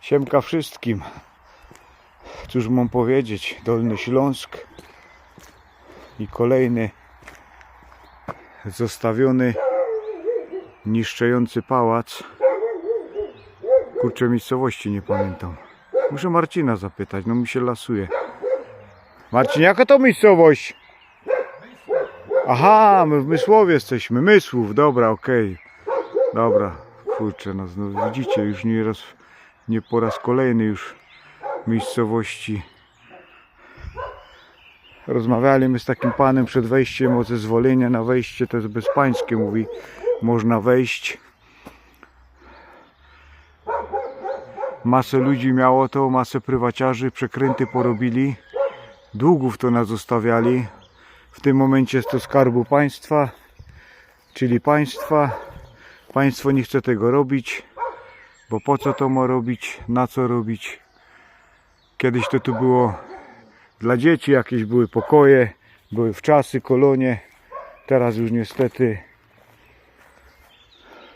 Siemka wszystkim. Cóż mam powiedzieć? Dolny Śląsk i kolejny zostawiony niszczejący pałac. Kurczę, miejscowości nie pamiętam. Muszę Marcina zapytać, no mi się lasuje. Marcin, jaka to miejscowość? Aha, my w Mysłowie jesteśmy. Mysłów, dobra, okej. Dobra, kurczę, no, no widzicie, już nie raz, nie po raz kolejny już miejscowości. Rozmawialiśmy z takim panem przed wejściem o zezwolenie na wejście, to jest bezpańskie, mówi, można wejść. Masę ludzi miało to, masę prywaciarzy, przekręty porobili, długów to nas zostawiali. W tym momencie jest to skarbu państwa, czyli państwa. Państwo nie chce tego robić, bo po co to ma robić, na co robić. Kiedyś to tu było dla dzieci, jakieś były pokoje, były wczasy, kolonie. Teraz już niestety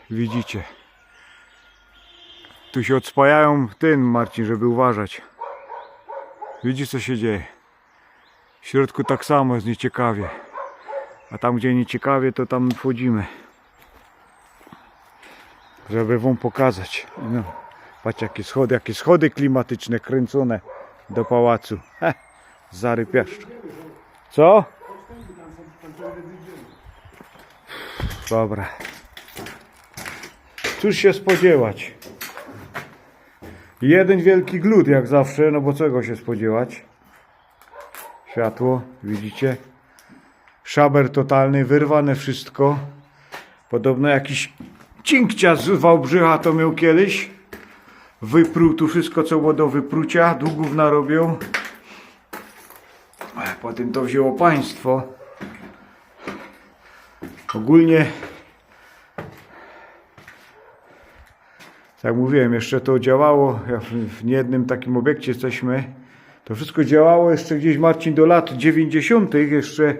widzicie. Tu się odspajają tym, Marcin, żeby uważać. Widzisz co się dzieje. W środku tak samo jest nieciekawie. A tam gdzie nieciekawie to tam wchodzimy. Żeby wam pokazać. No, patrz jakie schody, jakie schody klimatyczne kręcone do pałacu. Heh, zary piaszczu. Co? Dobra. Cóż się spodziewać? Jeden wielki glut jak zawsze, no bo czego się spodziewać? Światło, widzicie? Szaber totalny, wyrwane wszystko. Podobno jakiś cinkcia z Wałbrzycha to miał kiedyś. Wypruł tu wszystko, co było do wyprucia. Długów narobił. Potem to wzięło państwo. Ogólnie, tak jak mówiłem, jeszcze to działało. Ja w, w niejednym takim obiekcie jesteśmy. To wszystko działało jeszcze gdzieś, Marcin, do lat 90. Jeszcze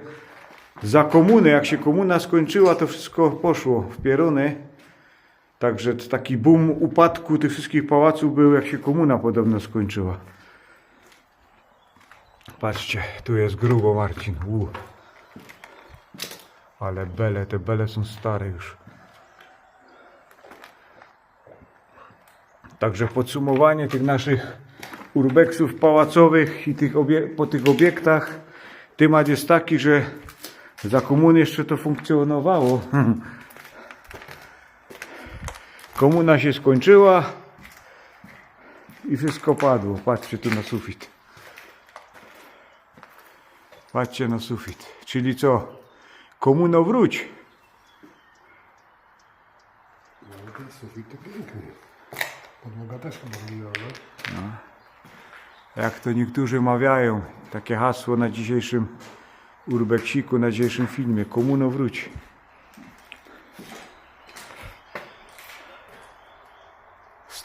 za komuny. Jak się komuna skończyła, to wszystko poszło w pieruny. Także taki boom upadku tych wszystkich pałaców był, jak się komuna podobno skończyła. Patrzcie, tu jest grubo, Marcin. U. Ale bele, te bele są stare już. Także podsumowanie tych naszych urbeksów pałacowych i tych po tych obiektach. Temat jest taki, że za komuny jeszcze to funkcjonowało. Komuna się skończyła i wszystko padło. Patrzcie tu na sufit. Patrzcie na sufit. Czyli co? Komuno wróć. No, ten sufit to piękny. Podłoga też chyba oryginalna. Jak to niektórzy mawiają. Takie hasło na dzisiejszym urbeksiku, na dzisiejszym filmie. Komuno wróć.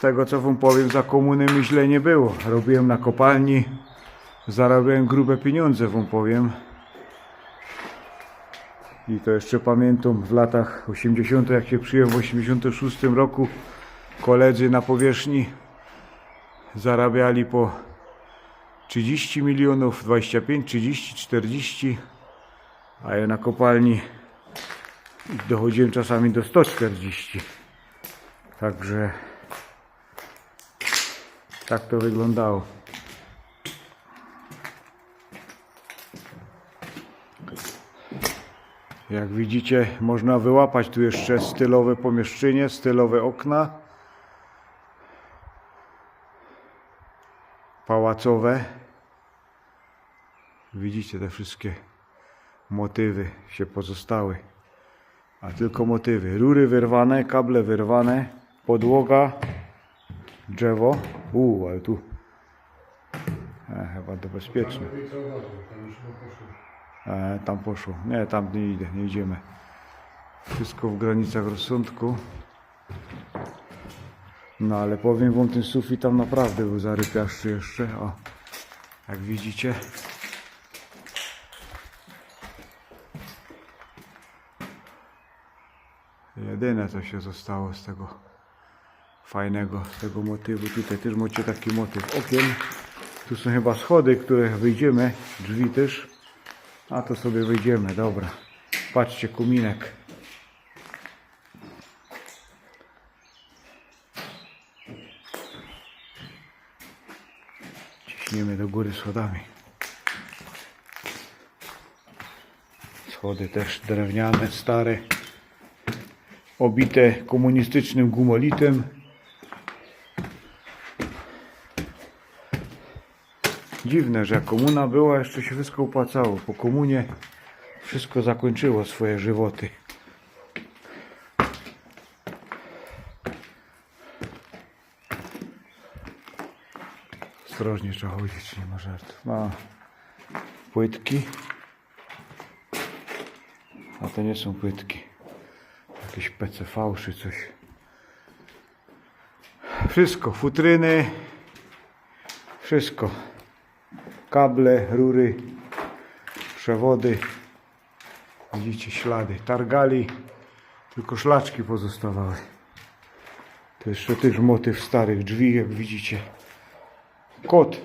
Tego co wam powiem, za komuny mi źle nie było. Robiłem na kopalni, zarabiałem grube pieniądze, wam powiem. I to jeszcze pamiętam w latach 80., jak się przyjąłem w 86 roku, koledzy na powierzchni zarabiali po 30 milionów, 25, 30, 40, a ja na kopalni dochodziłem czasami do 140. Także tak to wyglądało. Jak widzicie, można wyłapać tu jeszcze stylowe pomieszczenie, stylowe okna. Pałacowe. Widzicie te wszystkie motywy się pozostały. A tylko motywy. Rury wyrwane, kable wyrwane, podłoga, drzewo. Uuu, ale tu. E, chyba to bezpieczne. E, tam poszło. Nie, tam nie idę, nie idziemy. Wszystko w granicach rozsądku. No ale powiem wam, ten sufit tam naprawdę był zarypiaszczy jeszcze. O, jak widzicie. Jedyne co się zostało z tego fajnego tego motywu. Tutaj też macie taki motyw okien. Tu są chyba schody, które wyjdziemy, drzwi też. A to sobie wyjdziemy, dobra. Patrzcie, kuminek. Ciśniemy do góry schodami. Schody też drewniane, stare, obite komunistycznym gumolitem. Dziwne, że komuna była, jeszcze się wszystko opłacało. Po komunie wszystko zakończyło swoje żywoty. Ostrożnie trzeba chodzić, nie ma żartów. Ma płytki. A to nie są płytki. Jakieś PCV czy coś. Wszystko, futryny. Wszystko. Kable, rury, przewody. Widzicie ślady. Targali, tylko szlaczki pozostawały. To jeszcze też motyw starych drzwi, jak widzicie. Kot.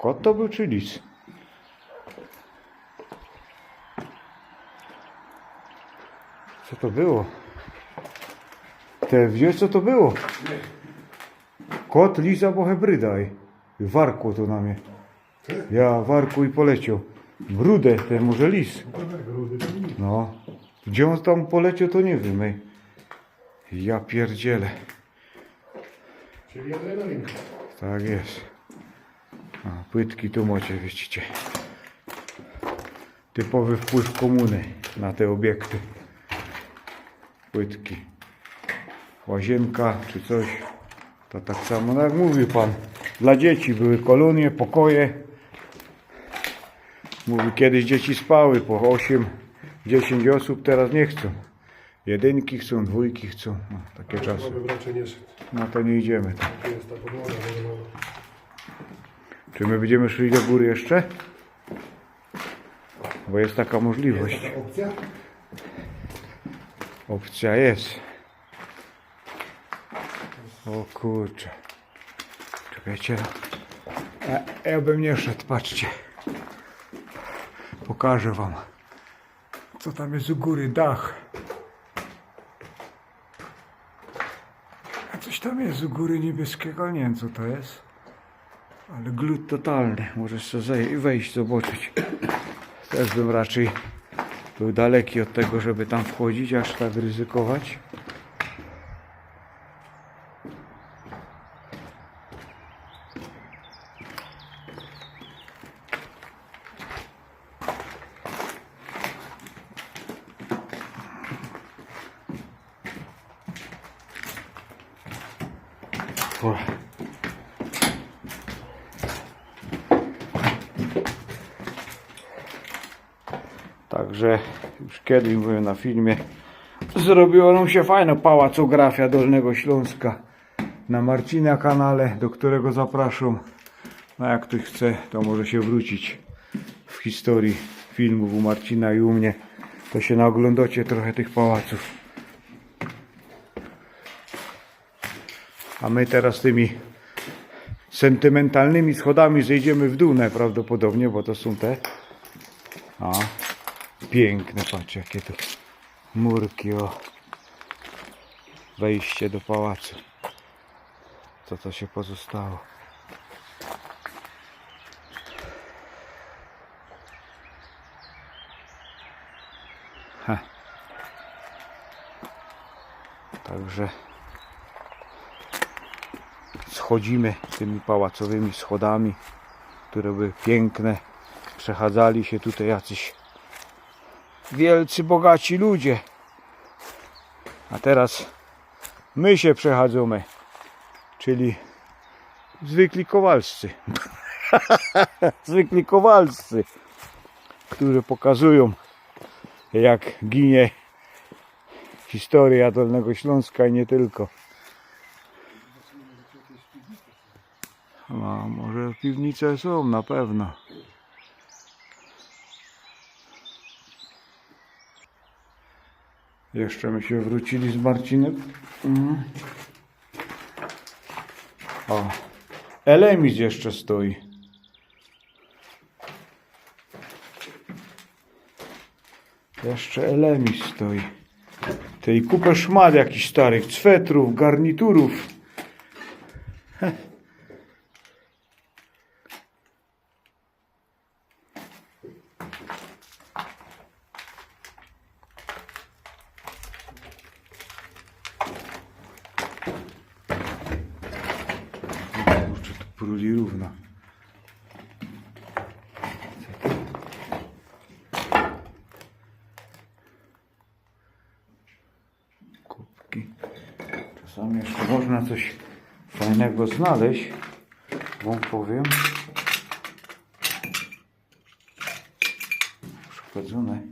Kot to był czy lis? Co to było? Te wiesz co to było? Kot, lis albo hybryda. Warkło to na mnie. Ja warku i poleciał. Brudę, ten może lis. No. Gdzie on tam poleciał, to nie wiem. Ej. Ja pierdzielę. Czyli adrenalinka. Tak jest. A, płytki tu macie, widzicie. Typowy wpływ komuny na te obiekty. Płytki. Łazienka czy coś. To tak samo, no jak mówił pan. Dla dzieci były kolonie, pokoje. Mówi, kiedyś dzieci spały po 8, 10 osób, teraz nie chcą. Jedynki chcą, dwójki chcą. No, takie czasy. No to nie idziemy. tam. Tu jest ta podłoga normalna. Czy my będziemy szli do góry jeszcze? Bo jest taka możliwość. Opcja? Opcja jest. O kurczę. Czekajcie. Ja, ja bym nie szedł, patrzcie. Pokażę wam. Co tam jest u góry? Dach. A coś tam jest u góry niebieskiego, nie wiem co to jest. Ale glut totalny. Możesz sobie wejść, zobaczyć. Też bym raczej był daleki od tego, żeby tam wchodzić, aż tak ryzykować. O. Także już kiedyś byłem na filmie. Zrobiła nam się fajna pałacografia Dolnego Śląska na Marcina kanale, do którego zapraszam. No jak ktoś chce, to może się wrócić w historii filmów u Marcina i u mnie. To się naoglądacie trochę tych pałaców. A my teraz tymi sentymentalnymi schodami zejdziemy w dół najprawdopodobniej, bo to są te. A, piękne, patrz jakie tu murki, o. Wejście do pałacu. Co to się pozostało? Ha. Także schodzimy tymi pałacowymi schodami, które były piękne. Przechadzali się tutaj jacyś wielcy, bogaci ludzie. A teraz my się przechadzamy, czyli zwykli kowalscy. zwykli kowalscy, którzy pokazują, jak ginie historia Dolnego Śląska i nie tylko. No, może piwnice są, na pewno. Jeszcze my się wrócili z Marcinem. Mhm. O, Elemis jeszcze stoi. Jeszcze Elemis stoi. Tej kupę szmat jakichś starych, swetrów, garniturów. Kurczę, to pruli równo. Kubki. Czasami jeszcze można coś fajnego znaleźć. Wam powiem. Uszkodzone.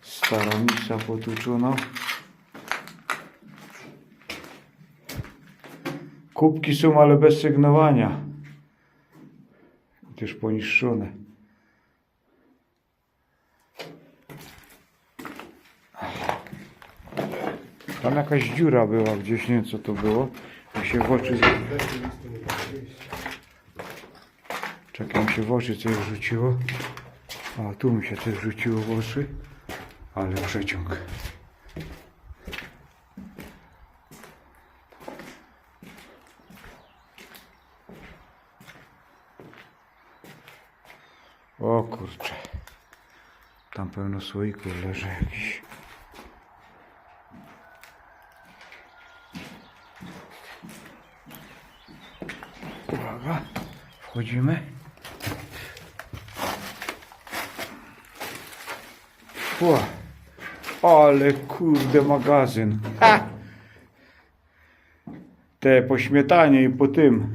Stara misa Kubki są, ale bez sygnowania. Też poniszczone. Tam jakaś dziura była gdzieś, nie co to było. Mi się w oczy... Czekaj, mi się w oczy coś rzuciło. A, tu mi się coś rzuciło w oczy. Ale przeciąg. O kurczę. Tam pełno słoików leży jakiś. Uwaga, wchodzimy. Ła, ale kurde magazyn. Ha! Te po śmietanie i po tym.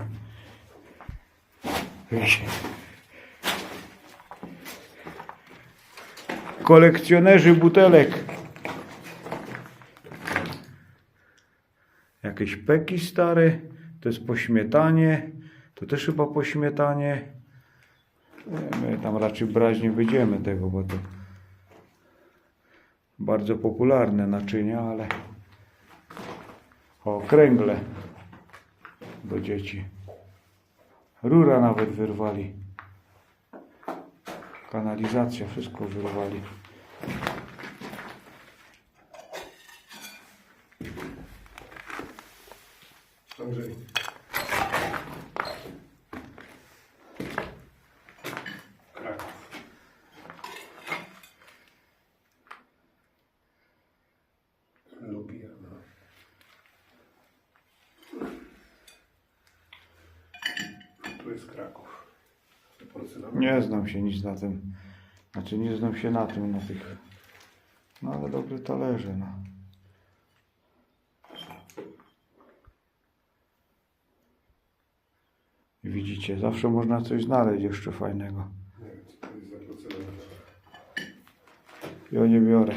Kolekcjonerzy butelek. Jakieś peki stare. To jest po śmietanie. To też chyba po śmietanie. Nie, My tam raczej brać nie będziemy tego, bo to bardzo popularne naczynia, ale o kręgle do dzieci. Rura nawet wyrwali. Kanalizacja, wszystko wyrwali. Andrzej. Kraków. Lubiana. Tu jest Kraków. Nie znam się nic na tym. Znaczy nie znam się na tym, na tych. No ale dobre talerze, no. Widzicie, zawsze można coś znaleźć jeszcze fajnego. Ja nie biorę.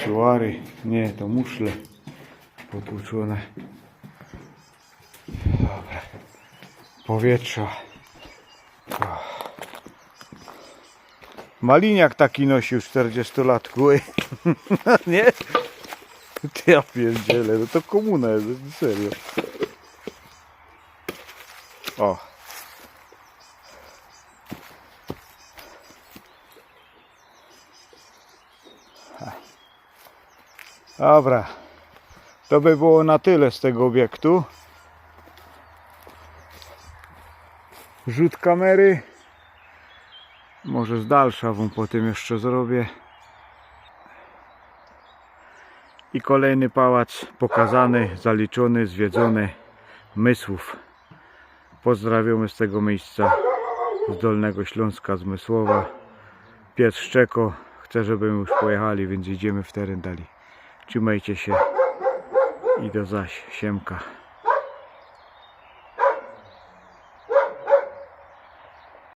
Pisuary. Nie, to muszle potłuczone. Dobra. Powietrza. Maliniak taki nosił 40-latku. Nie? Ja pierdzielę, no to komuna jest, serio. O. Dobra. To by było na tyle z tego obiektu. Rzut kamery. Może z dalsza wam potem jeszcze zrobię. I kolejny pałac pokazany, zaliczony, zwiedzony Mysłów. Pozdrawiamy z tego miejsca z Dolnego Śląska, z Mysłowa. Pies Szczeko chce, żebyśmy już pojechali, więc idziemy w teren dalej. Trzymajcie się i do zaś. Siemka.